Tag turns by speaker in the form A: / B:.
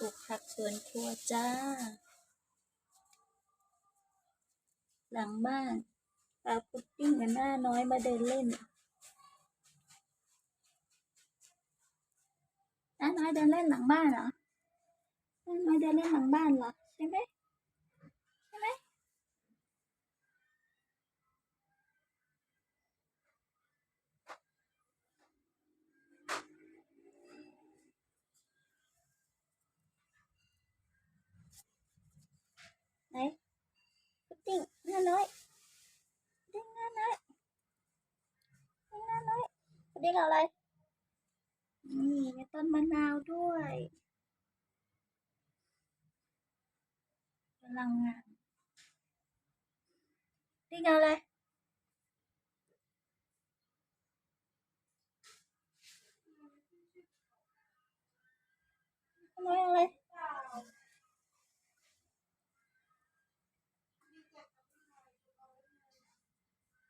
A: ปลูกผักสวนครัวจ้า หลังบ้านปลาพุดดิ้งกับหน้าน้อยมาเดินเล่น หน้าน้อยเดินเล่นหลังบ้านเหรอ หน้าน้อยเดินเล่นหลังบ้านเหรอใช่ไหมใช่ไหมไหนพุดดิ้งหน้าน้อยดิ้งหน้าน้อยดิ้งหน้าน้อยดิ้งอะไรนี่มีต้นมะนาวด้วยกำลังงานดิ้งอะไร